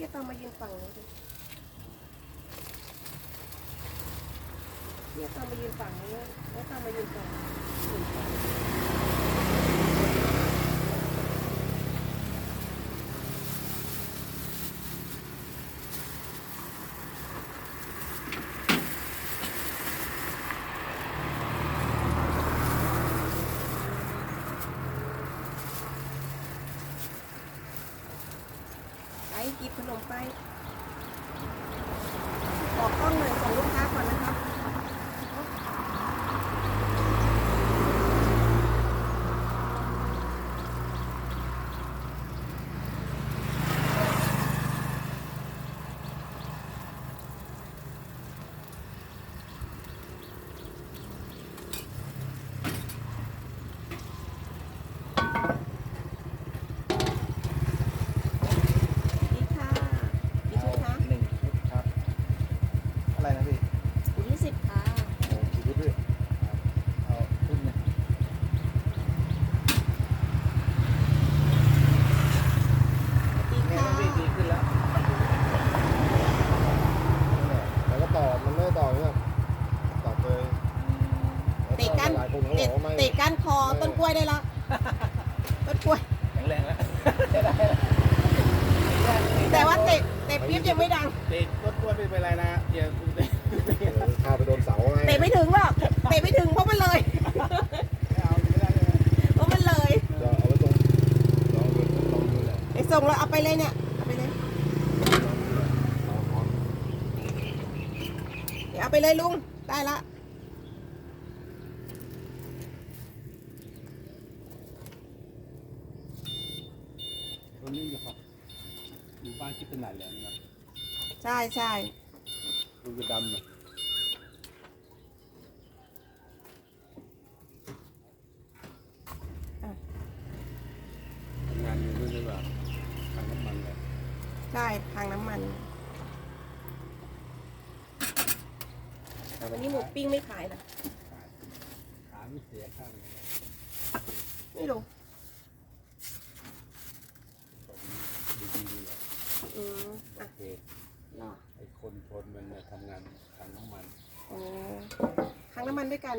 พี่ต้องมายืนฝั่งนี้ดิพี่ต้องมายืนฝั่งนี้แล้วต้องมายืนฝั่งนี้ไป หยิบขนมไปออกกล้องหน่อยส่งลูกค้าก่อนนะครับ นี่ค่ะกี่ชุดคะ หนึ่งชุดครับ อะไรนะพี่ ยี่สิบค่ะ โอ้กี่ชุดพี่เอาชุดหนึ่ง ดี นี่ ค่ะ นะพี่ดีขึ้นแล้วนั่นแหละแล้วก็ต่อ มันไม่ได้ต่อเนี่ยต่อเลย เตะกัน หลายคนเขาบ เตะอกว่าไม่เตะก้านคอต้นกล้วยได้แล้วต้นกล้วย แข็งแรงแล้วแต่ว่าเตะเตะปี๊บยังไม่ดังเตะต้นกล้วยไม่เป็นไรนะเดี๋ยวกูเตะพาไปโดนเสาไงเตะไม่ถึงหรอกเตะไม่ถึงเพราะมันเลยไม่เอาไม่ได้เลยเพราะมันเลยเดี๋ยวเอาไว้ตรงลองดูลองดูแหละไอ้ส่งเราเอาไปเลยเนี่ยเอาไปเลยลองเอาเดี๋ยวเอาไปเลยลุงได้ละ คนนี้อยู่ครับอยู่บ้านคิดขนาดแหลมนะใช่ใช่ดูจะดำเนี่ยทำงานอยู่ด้วยหรือเปล่าทางน้ำมันเลยใช่ทางน้ำมันแต่วันนี้หมูปิ้งไม่ขายนะขาไม่เสียข้างเลย ไม่รู้ ดีๆเลย อืมโออะเครอไอ้คนชนมันเนี่ยทำงานทางน้ำมัน โอ้ทางน้ำมันด้วยกัน